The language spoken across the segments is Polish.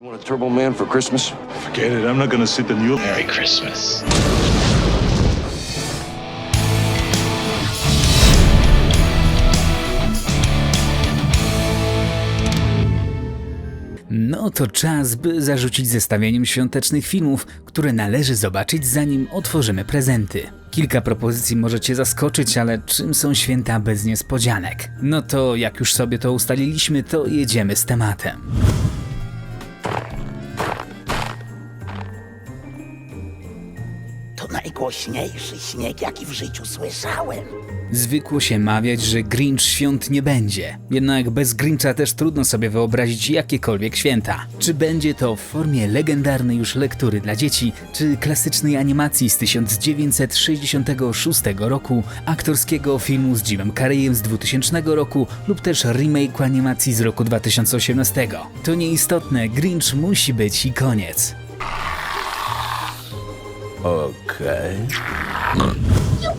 You want a Turbo Man for Christmas? Forget it. I'm not gonna sit and you. Merry Christmas. No to czas, by zarzucić zestawieniem świątecznych filmów, które należy zobaczyć zanim otworzymy prezenty. Kilka propozycji możecie zaskoczyć, ale czym są święta bez niespodzianek? No to jak już sobie to ustaliliśmy, to jedziemy z tematem. To najgłośniejszy śnieg, jaki w życiu słyszałem. Zwykło się mawiać, że Grinch świąt nie będzie. Jednak bez Grincha też trudno sobie wyobrazić jakiekolwiek święta. Czy będzie to w formie legendarnej już lektury dla dzieci, czy klasycznej animacji z 1966 roku, aktorskiego filmu z Jimem Carreyem z 2000 roku lub też remake'u animacji z roku 2018. To nieistotne, Grinch musi być i koniec.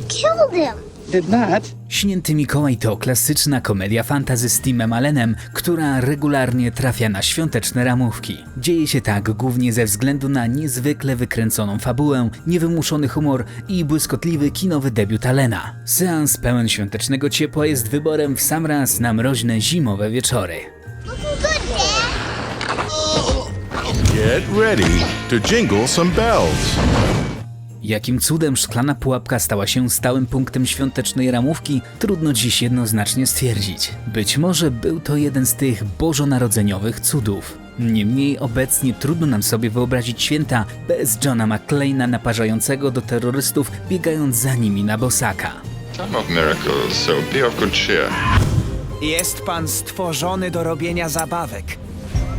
Killed him. Śnięty Mikołaj to klasyczna komedia fantasy z Timem Allenem, która regularnie trafia na świąteczne ramówki. Dzieje się tak głównie ze względu na niezwykle wykręconą fabułę, niewymuszony humor i błyskotliwy kinowy debiut Allena. Seans pełen świątecznego ciepła jest wyborem w sam raz na mroźne zimowe wieczory. Looking good, Dad. Get ready to jingle some bells. Jakim cudem szklana pułapka stała się stałym punktem świątecznej ramówki, trudno dziś jednoznacznie stwierdzić. Być może był to jeden z tych bożonarodzeniowych cudów. Niemniej obecnie trudno nam sobie wyobrazić święta bez Johna McClane'a naparzającego do terrorystów, biegając za nimi na bosaka. Time of miracles, so be of good cheer. Jest pan stworzony do robienia zabawek.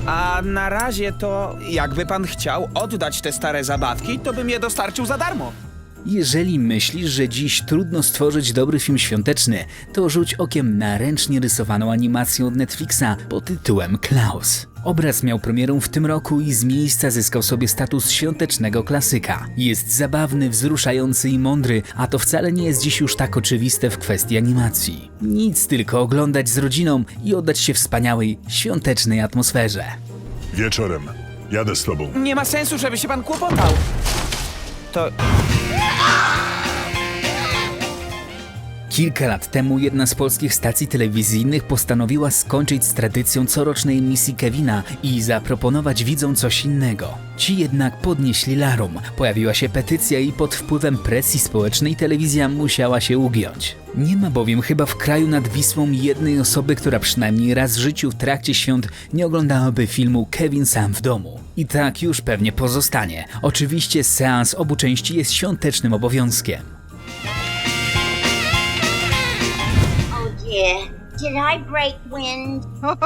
A na razie to, jakby pan chciał oddać te stare zabawki, to bym je dostarczył za darmo. Jeżeli myślisz, że dziś trudno stworzyć dobry film świąteczny, to rzuć okiem na ręcznie rysowaną animację od Netflixa pod tytułem Klaus. Obraz miał premierę w tym roku i z miejsca zyskał sobie status świątecznego klasyka. Jest zabawny, wzruszający i mądry, a to wcale nie jest dziś już tak oczywiste w kwestii animacji. Nic, tylko oglądać z rodziną i oddać się wspaniałej, świątecznej atmosferze. Wieczorem. Jadę z tobą. Nie ma sensu, żeby się pan kłopotał. To Kilka lat temu jedna z polskich stacji telewizyjnych postanowiła skończyć z tradycją corocznej misji Kevina i zaproponować widzom coś innego. Ci jednak podnieśli larum. Pojawiła się petycja i pod wpływem presji społecznej telewizja musiała się ugiąć. Nie ma bowiem chyba w kraju nad Wisłą jednej osoby, która przynajmniej raz w życiu w trakcie świąt nie oglądałaby filmu Kevin sam w domu. I tak już pewnie pozostanie. Oczywiście seans obu części jest świątecznym obowiązkiem. Dear. Did I break wind?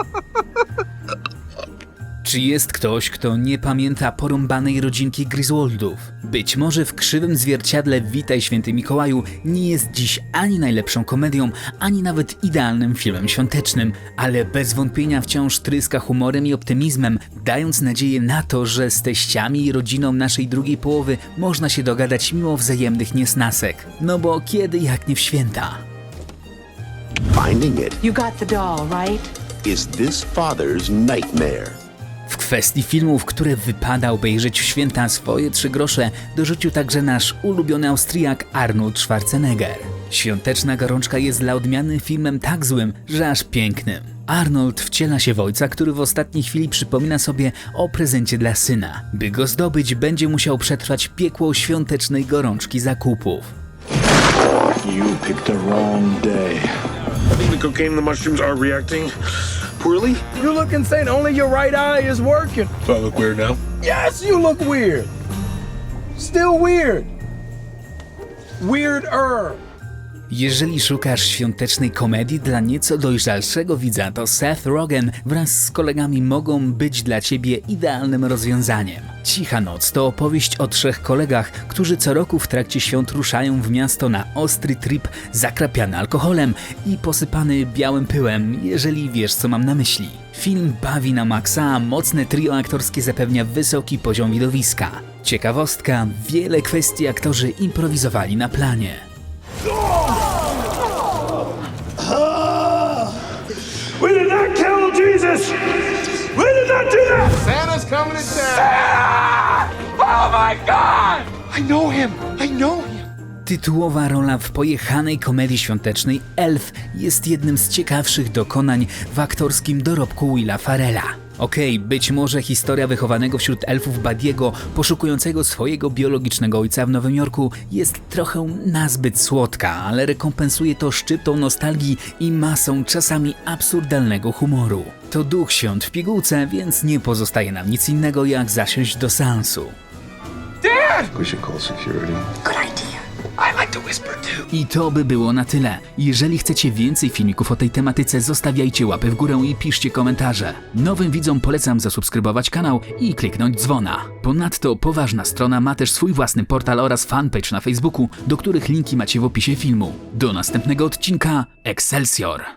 Czy jest ktoś, kto nie pamięta porąbanej rodzinki Griswoldów? Być może w krzywym zwierciadle Witaj Święty Mikołaju nie jest dziś ani najlepszą komedią, ani nawet idealnym filmem świątecznym, ale bez wątpienia wciąż tryska humorem i optymizmem, dając nadzieję na to, że z teściami i rodziną naszej drugiej połowy można się dogadać mimo wzajemnych niesnasek. No bo kiedy jak nie w święta? Finding it You got the doll, right? is this father's nightmare. W kwestii filmów, które wypada obejrzeć w święta swoje trzy grosze, dorzucił także nasz ulubiony Austriak Arnold Schwarzenegger. Świąteczna gorączka jest dla odmiany filmem tak złym, że aż pięknym. Arnold wciela się w ojca, który w ostatniej chwili przypomina sobie o prezencie dla syna. By go zdobyć, będzie musiał przetrwać piekło świątecznej gorączki zakupów. You picked the wrong day. I think the cocaine and the mushrooms are reacting poorly. You look insane. Only your right eye is working. Do I look weird now? Yes, you look weird. Still weird. Weirder. Jeżeli szukasz świątecznej komedii dla nieco dojrzalszego widza, to Seth Rogen wraz z kolegami mogą być dla ciebie idealnym rozwiązaniem. Cicha Noc to opowieść o trzech kolegach, którzy co roku w trakcie świąt ruszają w miasto na ostry trip zakrapiany alkoholem i posypany białym pyłem, jeżeli wiesz co mam na myśli. Film bawi na maksa, a mocne trio aktorskie zapewnia wysoki poziom widowiska. Ciekawostka, wiele kwestii aktorzy improwizowali na planie. Jesus! We did not do that! Santa's coming to town! Santa! Oh my God! I know him! I know him! Tytułowa rola w pojechanej komedii świątecznej Elf jest jednym z ciekawszych dokonań w aktorskim dorobku Willa Farella. Okej, być może historia wychowanego wśród elfów Badiego, poszukującego swojego biologicznego ojca w Nowym Jorku, jest trochę nazbyt słodka, ale rekompensuje to szczyptą nostalgii i masą czasami absurdalnego humoru. To duch świąt w pigułce, więc nie pozostaje nam nic innego jak zasiąść do seansu. We should call security. Good idea. I to by było na tyle. Jeżeli chcecie więcej filmików o tej tematyce, zostawiajcie łapy w górę i piszcie komentarze. Nowym widzom polecam zasubskrybować kanał i kliknąć dzwona. Ponadto poważna strona ma też swój własny portal oraz fanpage na Facebooku, do których linki macie w opisie filmu. Do następnego odcinka Excelsior!